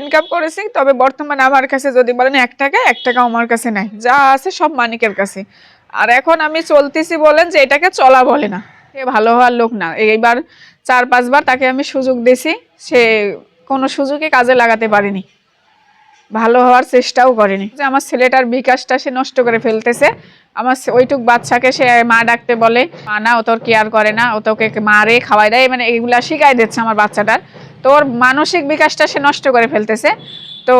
Income করেছি, তবে বর্তমানে আমার কাছে যদি বলেন এক টাকা এক টাকা আমার কাছে নাই। যা আছে সব মানিকের কাছে। আর এখন আমি চলতেছি বলেন যে এটাকে চলা বলে না। এ ভালো হওয়ার লোক না। এইবার চার, পাঁচবার তাকে আমি সুযোগ দিছি সে কোনো সুযোগে কাজে লাগাতে পারিনি। ভালো হওয়ার চেষ্টাও করেনি। যে আমার ছেলেটার বিকাশটা সে নষ্ট করে ফেলতেছে। আমার ওইটুক বাচ্চাকে সে মা ডাকতে বলে, মা, না, ও তোর কেয়ার করে না। ও তোকে মারে খাওয়াই দেয়। মানে এগুলা শিখাই দিচ্ছে আমার বাচ্চাটার। তোর মানসিক বিকাশটা সে নষ্ট করে ফেলতেছে। তো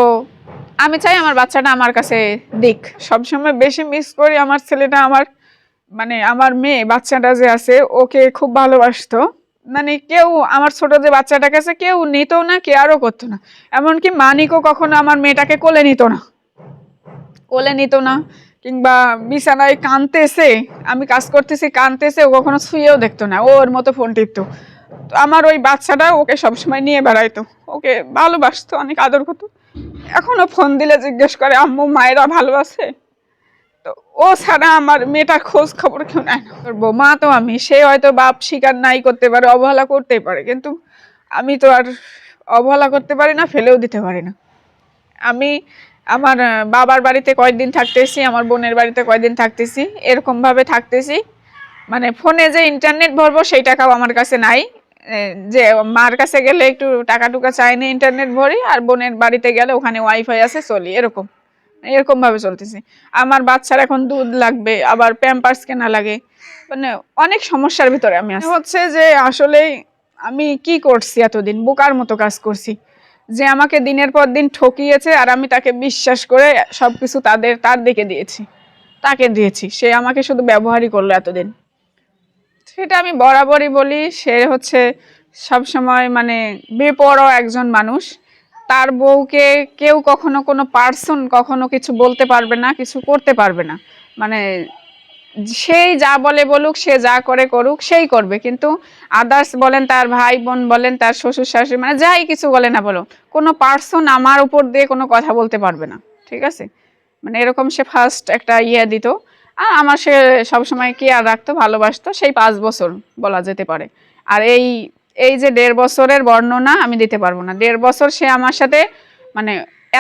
আমি চাই আমার বাচ্চাটা আমার কাছে দিক। সবসময় বেশি মিস করি আমার ছেলেটা, আমার মানে আমার মেয়ে, বাচ্চাটা যে আছে, ওকে খুব ভালোবাসতো। মানে কেউ, আমার ছোট যে বাচ্চাটাকে আছে, কেউ নিত না কেয়ারও করতো না। এমনকি মানিকও কখনো আমার মেয়েটাকে কোলে নিত না। কোলে নিত না, কিংবা বিছানায় কানতেছে আমি কাজ করতেছি কানতেছে ও কখনো শুয়েও দেখতো না। ওর মতো ফোন টিপতো। আমার ওই বাচ্চাটা ওকে সবসময় নিয়ে বেড়াইতো। ওকে ভালোবাসতো, অনেক আদর করতো। এখনও ফোন দিলে জিজ্ঞেস করে, আম্মু, মায়েরা ভালো আছে তো ও ছাড়া আমার মেয়েটার খোঁজ খবর কেউ নেয় না। তোর বৌমা তো আমি, সে হয়তো বাপ স্বীকার নাই করতে পারে, অবহেলা করতেই পারে। কিন্তু আমি তো আর অবহেলা করতে পারি না, ফেলেও দিতে পারি না। আমি আমার বাবার বাড়িতে কয়েকদিন থাকতেছি, আমার বোনের বাড়িতে কয়েকদিন থাকতেছি, এরকমভাবে থাকতেছি। মানে ফোনে যে ইন্টারনেট ভরবো, সেই টাকাও আমার কাছে নাই। যে মার কাছে গেলে একটু টাকা টুকা চাই চাইনি ইন্টারনেট ভরি, আর বোনের বাড়িতে গেলে ওখানে ওয়াইফাই আছে, চলি। এরকম। এরকম ভাবে চলতেছি। আমার বাচ্চার এখন দুধ লাগবে, আবার প্যাম্পার্স কেনা লাগে। মানে অনেক সমস্যার ভিতরে আমি হচ্ছে যে আসলেই আমি কি করছি এতদিন? বোকার মতো কাজ করছি। যে আমাকে দিনের পর দিন ঠকিয়েছে, আর আমি তাকে বিশ্বাস করে সবকিছু তাদের, তার দিকে দিয়েছি। তাকে দিয়েছি। সে আমাকে শুধু ব্যবহারই করল এতদিন। সেটা আমি বরাবরই বলি, সে হচ্ছে সব সময় মানে বেপরোয়া একজন মানুষ। তার বউকে কেউ কখনো কোনো পার্সন কখনো কিছু বলতে পারবে না, কিছু করতে পারবে না। মানে সেই যা বলে বলুক, সে যা করে করুক, সেই করবে। কিন্তু আদার্স বলেন, তার ভাই বোন বলেন, তার শ্বশুর শাশুড়ি মানে যাই কিছু বলে না বলো, কোনো পার্সন আমার উপর দিয়ে কোনো কথা বলতে পারবে না, ঠিক আছে? মানে এরকম সে ফার্স্ট একটা ইয়ে দিত। আর আমার সে সবসময় কেয়ার রাখতো, ভালোবাসতো? সেই পাঁচ বছর বলা যেতে পারে। আর এই এই যে দেড় বছরের বর্ণনা আমি দিতে পারব না। দেড় বছর সে আমার সাথে মানে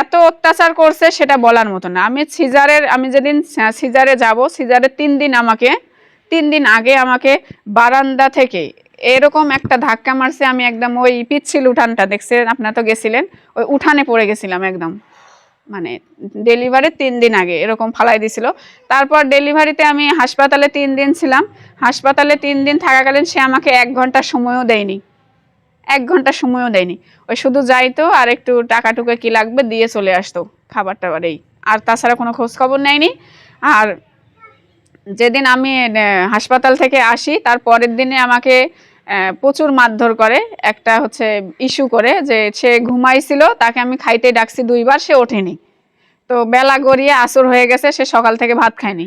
এত অত্যাচার করছে সেটা বলার মতো না। আমি সিজারের, আমি যেদিন সিজারে যাব সিজারের তিন দিন আমাকে, তিন দিন আগে আমাকে বারান্দা থেকে এরকম একটা ধাক্কা মারছে, আমি একদম ওই পিচ্ছিল উঠানটা, দেখছেন? আপনারা তো গেছিলেন? ওই উঠানে পড়ে গেছিলাম একদম। মানে ডেলিভারির তিন দিন আগে এরকম ফালাই দিছিল। তারপর ডেলিভারিতে আমি হাসপাতালে তিন দিন ছিলাম। হাসপাতালে তিন দিন থাকাকালীন সে আমাকে এক ঘণ্টা সময়ও দেয়নি। এক ঘণ্টা সময়ও দেয়নি। ওই শুধু যাইতো আর একটু টাকা টুকা কি লাগবে দিয়ে চলে আসতো খাবার টাবার এই। আর তাছাড়া কোনো খোঁজ খবর নেয়নি। আর যেদিন আমি হাসপাতাল থেকে আসি, তার পরের দিনে আমাকে প্রচুর মারধর করে। একটা হচ্ছে ইস্যু করে যে সে ঘুমাইছিল, তাকে আমি খাইতে ডাকছি দুইবার, সে ওঠেনি। তো বেলা গড়িয়ে আসর হয়ে গেছে, সে সকাল থেকে ভাত খায়নি।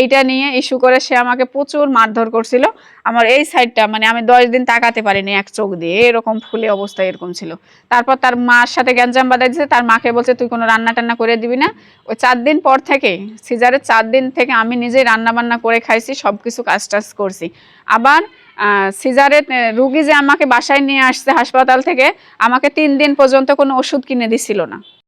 এইটা নিয়ে ইস্যু করে সে আমাকে প্রচুর মারধর করছিল। আমার এই সাইডটা মানে আমি দশ দিন তাকাতে পারিনি এক চোখ দিয়ে, এরকম ফুলে অবস্থা এরকম ছিল। তারপর তার মার সাথে গ্যাঞ্জাম বাঁধা দিয়েছে তার মাকে বলছে, তুই কোনো রান্না টান্না করে দিবি না? ওই চার দিন পর থেকে, সিজারের চার দিন থেকে আমি নিজেই রান্না বান্না করে খাইছি সব কিছু কাজ টাজ করছি। আবার আহ, সিজারের রুগী যে আমাকে বাসায় নিয়ে আসছে হাসপাতাল থেকে আমাকে তিন দিন পর্যন্ত কোনো ওষুধ কিনে দিছিল না।